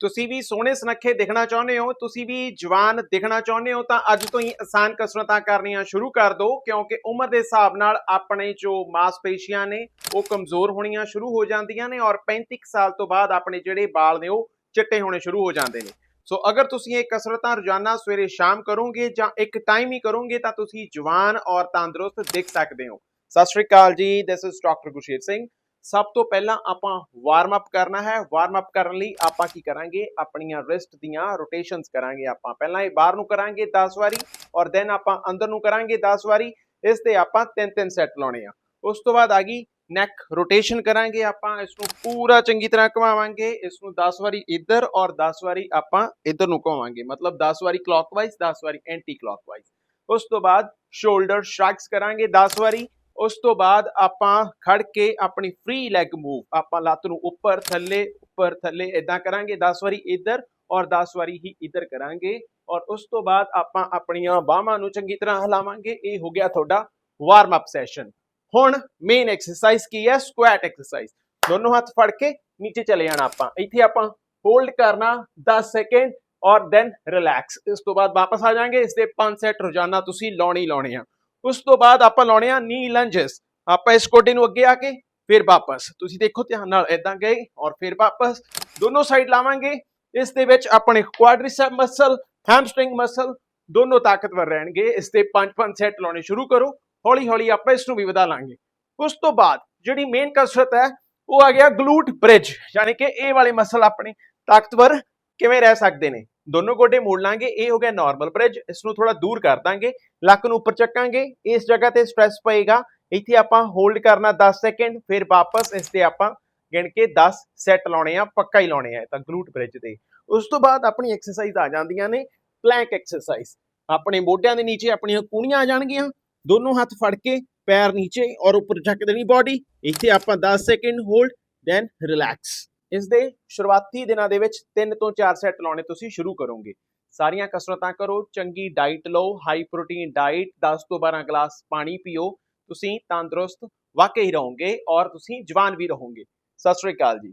ਤੁਸੀਂ ਵੀ ਸੋਹਣੇ ਸੁਨੱਖੇ ਦਿਖਣਾ ਚਾਹੁੰਦੇ ਹੋ, ਤੁਸੀਂ ਵੀ ਜਵਾਨ ਦਿਖਣਾ ਚਾਹੁੰਦੇ ਹੋ, ਤਾਂ ਅੱਜ ਤੋਂ ਹੀ ਆਸਾਨ ਕਸਰਤਾਂ ਕਰਨੀਆਂ ਸ਼ੁਰੂ ਕਰ ਦਿਓ, ਕਿਉਂਕਿ ਉਮਰ ਦੇ ਹਿਸਾਬ ਨਾਲ ਆਪਣੇ ਜੋ ਮਾਸਪੇਸ਼ੀਆਂ ਨੇ, ਉਹ ਕਮਜ਼ੋਰ ਹੋਣੀਆਂ ਸ਼ੁਰੂ ਹੋ ਜਾਂਦੀਆਂ ਨੇ ਔਰ 35 ਕੁ ਸਾਲ ਤੋਂ ਬਾਅਦ ਆਪਣੇ ਜਿਹੜੇ ਵਾਲ ਨੇ, ਉਹ ਚਿੱਟੇ ਹੋਣੇ ਸ਼ੁਰੂ ਹੋ ਜਾਂਦੇ ਨੇ। ਸੋ ਅਗਰ ਤੁਸੀਂ ਇਹ ਕਸਰਤਾਂ ਰੋਜ਼ਾਨਾ ਸਵੇਰੇ ਸ਼ਾਮ ਕਰੋਗੇ ਜਾਂ ਇੱਕ ਟਾਈਮ ਹੀ ਕਰੋਗੇ, ਤਾਂ ਤੁਸੀਂ ਜਵਾਨ ਔਰ ਤੰਦਰੁਸਤ ਦਿਖ ਸਕਦੇ ਹੋ। ਸਤਿ ਸ਼੍ਰੀ ਅਕਾਲ ਜੀ this is doctor Gursher Singh. ਸਭ ਤੋਂ ਪਹਿਲਾਂ ਆਪਾਂ ਵਾਰਮ ਅਪ ਕਰਨਾ ਹੈ। ਵਾਰਮ ਅਪ ਕਰਨ ਲਈ ਆਪਾਂ ਕੀ ਕਰਾਂਗੇ? ਆਪਣੀਆਂ ਰਿਸਟ ਦੀਆਂ ਰੋਟੇਸ਼ਨਸ ਕਰਾਂਗੇ ਆਪਾਂ। ਪਹਿਲਾਂ ਇਹ ਬਾਹਰ ਨੂੰ ਕਰਾਂਗੇ 10 ਵਾਰੀ ਔਰ ਦੈਨ ਆਪਾਂ ਅੰਦਰ ਨੂੰ ਕਰਾਂਗੇ 10 ਵਾਰੀ। ਇਸ ਤੇ ਆਪਾਂ ਤਿੰਨ ਤਿੰਨ ਸੈੱਟ ਲਾਉਣੇ ਆ। ਉਸ ਤੋਂ ਬਾਅਦ ਆ ਗਈ ਨੈਕ ਰੋਟੇਸ਼ਨ ਕਰਾਂਗੇ ਆਪਾਂ। ਇਸ ਨੂੰ ਪੂਰਾ ਚੰਗੀ ਤਰ੍ਹਾਂ ਘੁਮਾਵਾਂਗੇ। ਇਸ ਨੂੰ 10 ਵਾਰੀ ਇੱਧਰ ਔਰ 10 ਵਾਰੀ ਆਪਾਂ ਇੱਧਰ ਨੂੰ ਘੁਮਾਵਾਂਗੇ। ਮਤਲਬ 10 ਵਾਰੀ ਕਲੌਕਵਾਈਜ਼ 10 ਵਾਰੀ ਐਂਟੀ ਕਲੌਕਵਾਈਜ਼ ਉਸ ਤੋਂ ਬਾਅਦ ਸ਼ੋਲਡਰ ਸ਼ਰਕਸ ਕਰਾਂਗੇ 10 ਵਾਰੀ। ਉਸ ਤੋਂ ਬਾਅਦ ਆਪਾਂ ਖੜ ਕੇ ਆਪਣੀ ਫ੍ਰੀ ਲੈਗ ਮੂਵ ਆਪਾਂ ਲੱਤ ਨੂੰ ਉੱਪਰ, ਥੱਲੇ ਉੱਪਰ, ਥੱਲੇ ਇਦਾਂ ਕਰਾਂਗੇ 10 ਵਾਰੀ ਇੱਧਰ ਔਰ 10 ਵਾਰੀ ਹੀ ਇੱਧਰ ਕਰਾਂਗੇ ਔਰ ਉਸ ਤੋਂ ਬਾਅਦ ਆਪਾਂ ਆਪਣੀਆਂ ਬਾਹਾਂ ਨੂੰ ਚੰਗੀ ਤਰ੍ਹਾਂ ਹਿਲਾਵਾਂਗੇ, ਇਹ ਹੋ ਗਿਆ ਤੁਹਾਡਾ ਵਾਰਮ ਅਪ ਸੈਸ਼ਨ ਹੁਣ ਮੇਨ ਐਕਸਰਸਾਈਜ਼ ਕੀ ਹੈ? ਸਕੁਐਟ ਐਕਸਰਸਾਈਜ਼ ਦੋਨੋਂ ਹੱਥ ਫੜ ਕੇ ਨੀਚੇ ਚਲੇ ਜਾਣਾ ਆਪਾਂ। ਇੱਥੇ ਆਪਾਂ ਹੋਲਡ ਕਰਨਾ 10 ਸੈਕਿੰਡ ਔਰ ਦੈਨ ਰਿਲੈਕਸ ਇਸ ਤੋਂ ਬਾਅਦ ਵਾਪਸ ਆ ਜਾਾਂਗੇ। ਇਸ ਦੇ 5 ਸੈਟ ਰੋਜ਼ਾਨਾ ਤੁਸੀਂ ਲਾਉਣੇ ਲਾਉਣੇ ਆ। ਉਸ ਤੋਂ ਬਾਅਦ ਆਪਾਂ ਲਾਉਣੇ ਆ ਨੀ ਲੰਜਸ ਆਪਾਂ ਇਸ ਕੋਡੇ ਨੂੰ ਅੱਗੇ ਆ ਕੇ ਫਿਰ ਵਾਪਸ। ਤੁਸੀਂ ਦੇਖੋ ਧਿਆਨ ਨਾਲ ਇਦਾਂ ਗਏ ਔਰ ਫਿਰ ਵਾਪਸ। ਦੋਨੋਂ ਸਾਈਡ ਲਾਵਾਂਗੇ। ਇਸ ਦੇ ਵਿੱਚ ਆਪਣੇ ਕੁਆਡ੍ਰਿਸੈਪ ਮਸਲ ਹੈਮਸਟ੍ਰਿੰਗ ਮਸਲ ਦੋਨੋਂ ਤਾਕਤਵਰ ਰਹਿਣਗੇ। ਇਸ ਦੇ 5-5 ਸੈਟ ਲਾਉਣੇ ਸ਼ੁਰੂ ਕਰੋ। ਹੌਲੀ ਹੌਲੀ ਆਪਾਂ ਇਸ ਨੂੰ ਵੀ ਵਧਾ ਲਾਂਗੇ। ਉਸ ਤੋਂ ਬਾਅਦ ਜਿਹੜੀ ਮੇਨ ਕਸਰਤ ਹੈ, ਉਹ ਆ ਗਿਆ ਗਲੂਟ ਬ੍ਰਿਜ ਯਾਨੀ ਕਿ ਇਹ ਵਾਲੇ ਮਸਲ ਆਪਣੇ ਤਾਕਤਵਰ ਕਿਵੇਂ ਰਹਿ ਸਕਦੇ ਨੇ? ਦੋਨੋਂ ਗੋਡੇ ਮੋੜ ਲਾਂਗੇ, ਇਹ ਹੋ ਗਿਆ ਨਾਰਮਲ ਬ੍ਰਿਜ ਇਸ ਨੂੰ ਥੋੜਾ ਦੂਰ ਕਰ ਦਾਂਗੇ, ਲੱਕ ਨੂੰ ਉੱਪਰ ਚੱਕਾਂਗੇ, ਇਸ ਜਗ੍ਹਾ ਤੇ ਸਟ੍ਰੈਸ ਪਏਗਾ, ਇੱਥੇ ਆਪਾਂ ਹੋਲਡ ਕਰਨਾ 10 ਸੈਕਿੰਡ ਫਿਰ ਵਾਪਸ ਇਸ ਤੇ ਆਪਾਂ ਗਿਣ ਕੇ 10 ਸੈੱਟ ਲਾਉਣੇ ਆ, ਪੱਕਾ ਹੀ ਲਾਉਣੇ ਆ ਤਾਂ ਗਲੂਟ ਬ੍ਰਿਜ ਤੇ। ਉਸ ਤੋਂ ਬਾਅਦ ਆਪਣੀ ਐਕਸਰਸਾਈਜ਼ ਆ ਜਾਂਦੀਆਂ ਨੇ ਪਲੈਂਕ ਐਕਸਰਸਾਈਜ਼ ਆਪਣੇ ਮੋਢਿਆਂ ਦੇ ਨੀਚੇ ਆਪਣੀਆਂ ਕੂਣੀਆਂ ਆ ਜਾਣਗੀਆਂ, ਦੋਨੋਂ ਹੱਥ ਫੜ ਕੇ ਪੈਰ ਨੀਚੇ ਔਰ ਉੱਪਰ ਚੱਕ ਦੇਣੀ ਬਾਡੀ ਇੱਥੇ ਆਪਾਂ 10 ਸੈਕਿੰਡ ਹੋਲਡ ਦੈਨ ਰਿਲੈਕਸ ਇਸ ਦੇ ਸ਼ੁਰੂਆਤੀ ਦਿਨਾਂ ਦੇ ਵਿੱਚ 3 ਤੋਂ 4 ਸੈੱਟ ਲਾਉਣੇ ਤੁਸੀਂ ਸ਼ੁਰੂ ਕਰੋਗੇ। ਸਾਰੀਆਂ ਕਸਰਤਾਂ ਕਰੋ, ਚੰਗੀ ਡਾਈਟ ਲਓ ਹਾਈ ਪ੍ਰੋਟੀਨ ਡਾਈਟ 10 ਤੋਂ 12 ਗਲਾਸ ਪਾਣੀ ਪੀਓ, ਤੁਸੀਂ ਤੰਦਰੁਸਤ ਵਾਕਈ ਰਹੋਗੇ ਔਰ ਤੁਸੀਂ ਜਵਾਨ ਵੀ ਰਹੋਗੇ। ਸਤਿ ਸ਼੍ਰੀ ਅਕਾਲ ਜੀ।